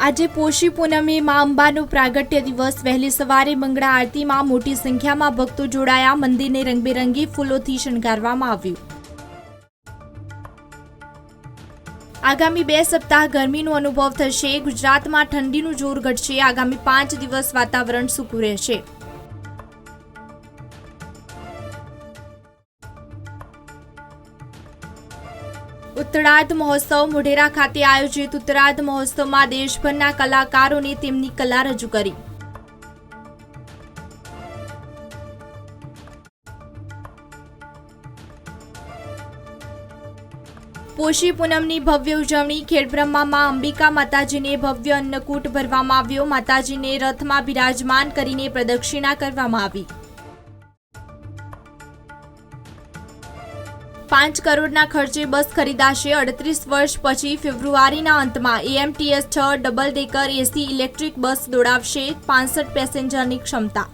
આજે પોષી પૂનમે મા અંબાનો પ્રાગટ્ય દિવસ. વહેલી સવારે મંગળા આરતીમાં મોટી સંખ્યામાં ભક્તો જોડાયા. મંદિરને રંગબેરંગી ફૂલોથી શણગારવામાં આવ્યું. આગામી બે સપ્તાહ ગરમીનો અનુભવ થશે. ગુજરાતમાં ઠંડીનું જોર ઘટશે. આગામી પાંચ દિવસ વાતાવરણ સૂકું રહેશે. ઉત્તરાર્ધ મહોત્સવ મોઢેરા ખાતે આયોજિત ઉત્તરાર્ધ મહોત્સવમાં દેશભરના કલાકારોને તેમની કલા રજૂ કરી. પોષી પૂનમની ભવ્ય ઉજવણી ખેડબ્રહ્મામાં અંબિકા માતાજીને ભવ્ય અન્નકૂટ ભરવામાં આવ્યો. માતાજીને રથમાં બિરાજમાન કરીને પ્રદક્ષિણા કરવામાં આવી. પાંચ કરોડના ખર્ચે બસ ખરીદાશે અડત્રીસ વર્ષ પછી ફેબ્રુઆરીના અંતમાં. એએમટીએસ છ, double decker, AC, electric bus દોડાવશે પાંસઠ પેસેન્જરની ક્ષમતા.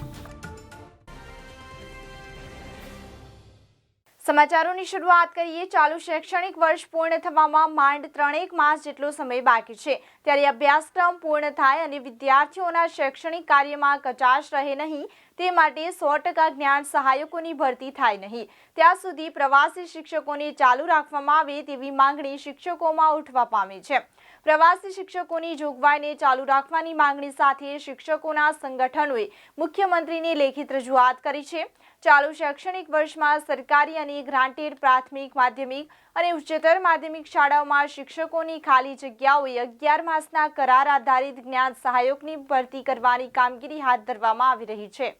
સમાચારોની શરૂઆત કરીએ. ચાલુ શૈક્ષણિક વર્ષ પૂર્ણ થવામાં માંડ ત્રણેક માસ જેટલો સમય બાકી છે. ત્યારે અભ્યાસક્રમ પૂર્ણ થાય અને વિદ્યાર્થીઓના શૈક્ષણિક કાર્યમાં કચાશ રહે નહીં. તે માટે સો ટકા જ્ઞાન સહાયકોની ભરતી થાય નહીં. ત્યાં સુધી પ્રવાસી શિક્ષકોને ચાલુ રાખવામાં આવે તેવી માંગણી શિક્ષકોમાં ઉઠવા પામી છે. પ્રવાસી શિક્ષકોની જોગવાઈને ચાલુ રાખવાની માંગણી સાથે શિક્ષકોના સંગઠનોએ મુખ્યમંત્રીને લેખિત રજૂઆત કરી છે. ચાલુ શૈક્ષણિક વર્ષમાં સરકારી અને ગ્રાન્ટેડ પ્રાથમિક, માધ્યમિક અને ઉચ્ચતર માધ્યમિક શાળાઓમાં શિક્ષકોની ખાલી જગ્યાઓએ અગિયાર માસના કરાર આધારિત જ્ઞાન સહાયકની ભરતી કરવાની કામગીરી હાથ ધરવામાં આવી રહી છે.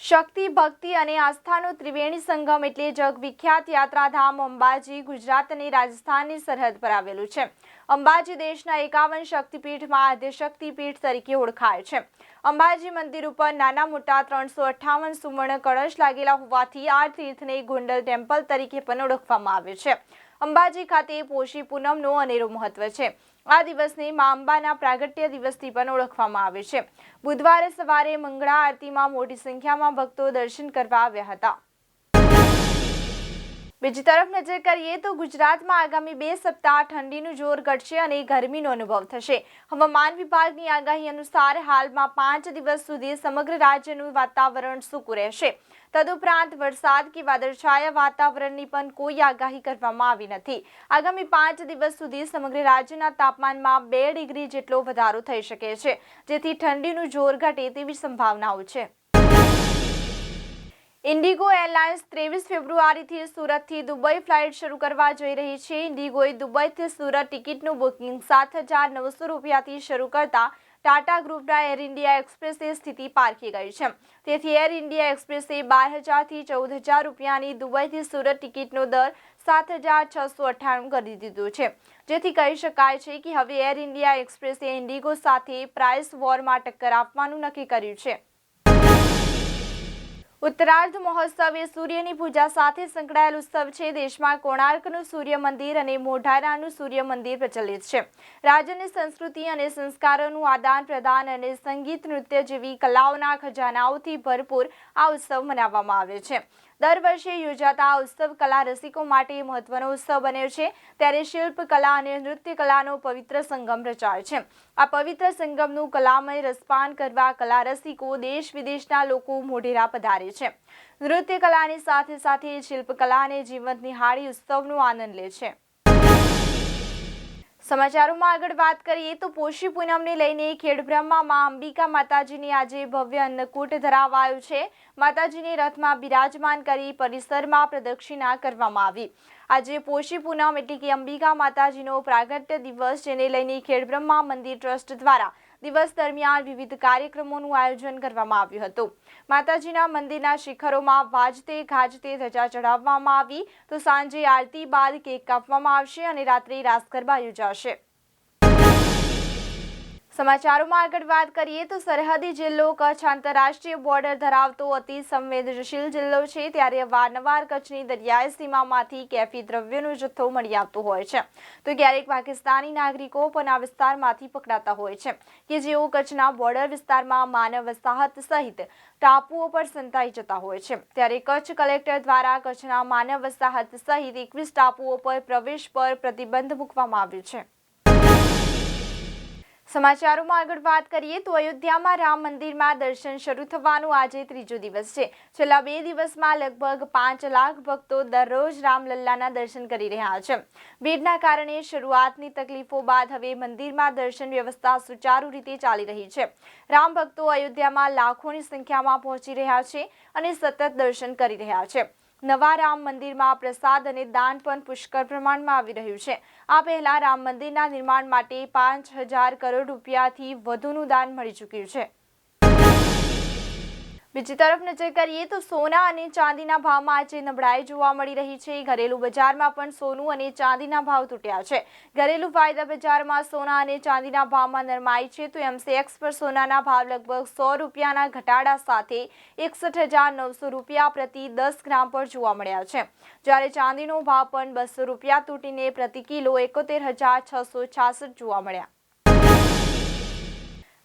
શક્તિ, ભક્તિ અને આસ્થાનો ત્રિવેણી સંગમ એટલે જગ વિખ્યાત યાત્રાધામ અંબાજી ગુજરાત અને રાજસ્થાનની સરહદ પર આવેલું છે. અંબાજી દેશના એકાવન શક્તિપીઠમાં આદ્ય શક્તિપીઠ તરીકે ઓળખાય છે. અંબાજી મંદિર ઉપર નાના મોટા ત્રણસો અઠ્ઠાવન સુવર્ણ કળશ લાગેલા હોવાથી આ તીર્થને ગોંડલ ટેમ્પલ તરીકે પણ ઓળખવામાં આવે છે. અંબાજી ખાતે પોષી પૂનમનો અનેરો મહત્વ છે. આ દિવસને મા અંબાના પ્રાગટ્ય દિવસથી પણ ઓળખવામાં આવે છે. બુધવારે સવારે મંગળા આરતીમાં મોટી સંખ્યામાં ભક્તો દર્શન કરવા આવ્યા હતા. બીજી તરફ નજર કરીએ તો ગુજરાતમાં આગામી બે સપ્તાહ ઠંડીનું જોર ઘટશે અને ગરમીનો અનુભવ થશે. હવામાન વિભાગની આગાહી અનુસાર હાલમાં પાંચ દિવસ સુધી સમગ્ર રાજ્યનું વાતાવરણ સૂકું રહેશે. તદુપરાંત વરસાદ કે વાદળછાયા વાતાવરણની પણ કોઈ આગાહી કરવામાં આવી નથી. આગામી પાંચ દિવસ સુધી સમગ્ર રાજ્યના તાપમાનમાં બે ડિગ્રી જેટલો વધારો થઈ શકે છે, જેથી ઠંડીનું જોર ઘટે તેવી સંભાવનાઓ છે. ઇન્ડિગો એરલાઇન્સ ત્રેવીસ ફેબ્રુઆરીથી સુરતથી દુબઈ ફ્લાઇટ શરૂ કરવા જઈ રહી છે. ઇન્ડિગોએ દુબઈથી સુરત ટિકિટનું બુકિંગ સાત હજાર નવસો રૂપિયાથી શરૂ કરતા ટાટા ગ્રુપના એર ઇન્ડિયા એક્સપ્રેસે સ્થિતિ પારખી ગઈ છે. તેથી એર ઇન્ડિયા એક્સપ્રેસે બાર હજારથી ચૌદ હજાર રૂપિયાની દુબઈથી સુરત ટિકિટનો દર સાત હજાર છસો અઠ્ઠાણું કરી દીધો છે. જેથી કહી શકાય છે કે હવે એર ઇન્ડિયા એક્સપ્રેસે ઇન્ડિગો સાથે પ્રાઇસ વોરમાં ટક્કર આપવાનું નક્કી કર્યું છે. ઉત્તરાર્ધ મહોત્સવ એ સૂર્યની પૂજા સાથે સંકળાયેલ ઉત્સવ છે. દેશમાં કોણાર્કનું સૂર્ય મંદિર અને મોઢારાનું સૂર્ય મંદિર પ્રચલિત છે. રાજ્યની સંસ્કૃતિ અને સંસ્કારોનું આદાન પ્રદાન અને સંગીત નૃત્ય જેવી કલાઓના ખજાનાઓથી ભરપૂર આ ઉત્સવ મનાવવામાં આવે છે. દર વર્ષે યોજાતા આ ઉત્સવ કલા રસિકો માટે મહત્વનો ઉત્સવ બન્યો છે. ત્યારે શિલ્પ કલા અને નૃત્ય કલાનો પવિત્ર સંગમ રચાય છે. આ પવિત્ર સંગમનું કલામય રસપાન કરવા કલા રસિકો દેશ વિદેશના લોકો મોઢેરા પધારે છે. નૃત્ય કલાની સાથે સાથે શિલ્પકલા અને જીવંત નિહાળી ઉત્સવનો આનંદ લે છે. સમાચારોમાં આગળ વાત કરીએ તો પોષી પૂનમને લઈને ખેડબ્રહ્મામાં અંબિકા માતાજીની આજે ભવ્ય અન્નકૂટ ધરાવાયો છે. માતાજીને રથમાં બિરાજમાન કરી પરિસરમાં પ્રદક્ષિણા કરવામાં આવી. આજે પોષી પૂનમ એટલે કે અંબિકા માતાજીનો પ્રાગટ્ય દિવસ, જેને લઈને ખેડબ્રહ્મા મંદિર ટ્રસ્ટ દ્વારા દિવસ દરમિયાન વિવિધ કાર્યક્રમોનું આયોજન કરવામાં આવ્યું હતું. માતાજીના મંદિરના શિખરોમાં વાજતે ગાજતે ધજા ચઢાવવામાં આવી. તો સાંજે આરતી બાદ કેક કાપવામાં આવશે અને રાત્રે રાસ ગરબા યોજાશે. સમાચારોમાં આગળ વાત કરીએ તો સરહદી જિલ્લો, કચ્છ આંતરરાષ્ટ્રીય બોર્ડર ધરાવતો અતિ સંવેદનશીલ જિલ્લો છે. ત્યારે વારંવાર કચ્છની દરિયાઈ સીમામાંથી કેફી દ્રવ્યનો જથ્થો મળી આવતો હોય છે. તો ક્યારેક પાકિસ્તાની નાગરિકો પણ આ વિસ્તારમાંથી પકડાતા હોય છે કે જેઓ કચ્છના બોર્ડર વિસ્તારમાં માનવ વસાહત સહિત ટાપુઓ પર સંતાઈ જતા હોય છે. ત્યારે કચ્છ કલેક્ટર દ્વારા કચ્છના માનવ વસાહત સહિત એકવીસ ટાપુઓ પર પ્રવેશ પર પ્રતિબંધ મૂકવામાં આવ્યો છે. સમાચારોમાં આગળ વાત કરીએ તો અયોધ્યામાં રામ મંદિરમાં દર્શન શરૂ થવાનું આજે ત્રીજો દિવસ છે. છેલ્લા બે દિવસમાં લગભગ પાંચ લાખ ભક્તો દરરોજ રામલલ્લાના દર્શન કરી રહ્યા છે. ભીડના કારણે શરૂઆતની તકલીફો બાદ હવે મંદિરમાં દર્શન વ્યવસ્થા સુચારુ રીતે ચાલી રહી છે. રામ ભક્તો અયોધ્યામાં લાખોની સંખ્યામાં પહોંચી રહ્યા છે અને સતત દર્શન કરી રહ્યા છે. નવા રામ મંદિરમાં પ્રસાદ અને દાન પણ પુષ્કળ પ્રમાણમાં આવી રહ્યું છે. આ પહેલા રામ મંદિરના નિર્માણ માટે પાંચ હજાર કરોડ રૂપિયાથી વધુનું દાન મળી ચૂક્યું છે. બીજી તરફ નજર કરીએ તો સોના અને ચાંદીના ભાવમાં આજે નબળાઈ જોવા મળી રહી છે. ઘરેલું બજારમાં પણ સોનું અને ચાંદીના ભાવ તૂટ્યા છે. ઘરેલું વાયદા બજારમાં સોના અને ચાંદીના ભાવમાં નરમાઈ છે તો એમસીએક્સ પર સોનાના ભાવ લગભગ સો રૂપિયાના ઘટાડા સાથે એકસઠ હજાર નવસો રૂપિયા પ્રતિ દસ ગ્રામ પર જોવા મળ્યા છે. જ્યારે ચાંદીનો ભાવ પણ બસો રૂપિયા તૂટીને પ્રતિ કિલો એકોતેર હજાર છસો છાસઠ જોવા મળ્યા.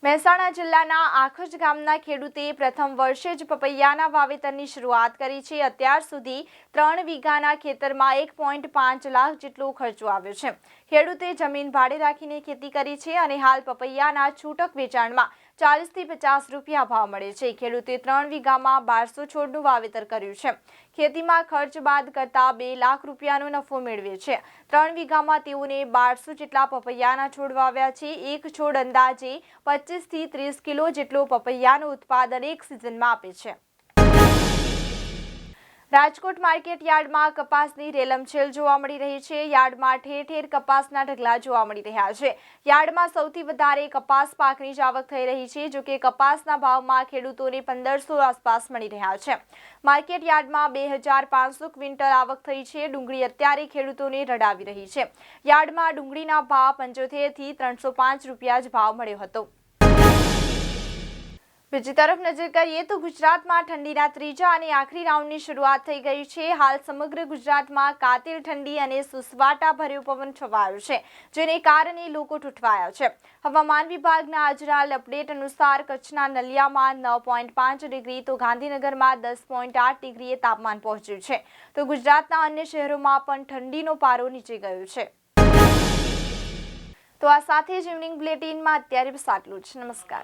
મહેસાણા જિલ્લાના આખજ ગામના ખેડૂતે પ્રથમ વર્ષે જ પપૈયાના વાવેતરની શરૂઆત કરી છે. અત્યાર સુધી ત્રણ વીઘાના ખેતરમાં એક પોઈન્ટ પાંચ લાખ જેટલો ખર્ચો આવ્યો છે. ખેડૂતે જમીન ભાડે રાખીને ખેતી કરી છે અને હાલ પપૈયાના છૂટક વેચાણમાં ચાલીસથી પચાસ રૂપિયા ભાવ મળે છે. ખેડૂતે ત્રણ વીઘામાં બારસો છોડનું વાવેતર કર્યું છે. ખેતીમાં ખર્ચ બાદ કરતા બે લાખ રૂપિયાનો નફો મેળવે છે. ત્રણ વીઘામાં તેઓને બારસો જેટલા પપૈયાના છોડ વાવ્યા છે. એક છોડ અંદાજે પચીસથી ત્રીસ કિલો જેટલો પપૈયાનું ઉત્પાદન એક સિઝનમાં આપે છે. રાજકોટ માર્કેટ યાર્ડમાં કપાસની રેલમછેલ જોવા મળી રહી છે. યાર્ડમાં ઠેર ઠેર કપાસના ઢગલા જોવા મળી રહ્યા છે. યાર્ડમાં સૌથી વધારે કપાસ પાકની જ આવક થઈ રહી છે જોકે કપાસના ભાવમાં ખેડૂતોને પંદરસો આસપાસ મળી રહ્યા છે. માર્કેટ યાર્ડમાં બે હજાર પાંચસો ક્વિન્ટલ આવક થઈ છે. ડુંગળી અત્યારે ખેડૂતોને રડાવી રહી છે. યાર્ડમાં ડુંગળીના ભાવ પંચોતેરથી ત્રણસો પાંચ રૂપિયા જ ભાવ મળ્યો હતો. બીજી તરફ નજર કરીએ તો ગુજરાતમાં ઠંડીના ત્રીજા અને આખરી રાઉન્ડની શરૂઆત થઈ ગઈ છે. હાલ સમગ્ર ગુજરાતમાં કાતિલ ઠંડી અને સુસવાટા ભર્યો પવન છવાયો છે, જેને કારણે લોકો ઠૂઠવાયા છે. હવામાન વિભાગના આજના અપડેટ અનુસાર કચ્છના નલિયામાં નવ પોઈન્ટ પાંચ ડિગ્રી, તો ગાંધીનગરમાં દસ પોઈન્ટ આઠ ડિગ્રીએ તાપમાન પહોંચ્યું છે. તો ગુજરાતના અન્ય શહેરોમાં પણ ઠંડીનો પારો નીચે ગયો છે. તો આ સાથે જ ઇવનિંગ બુલેટિનમાં અત્યારે બસ આટલું જ. નમસ્કાર.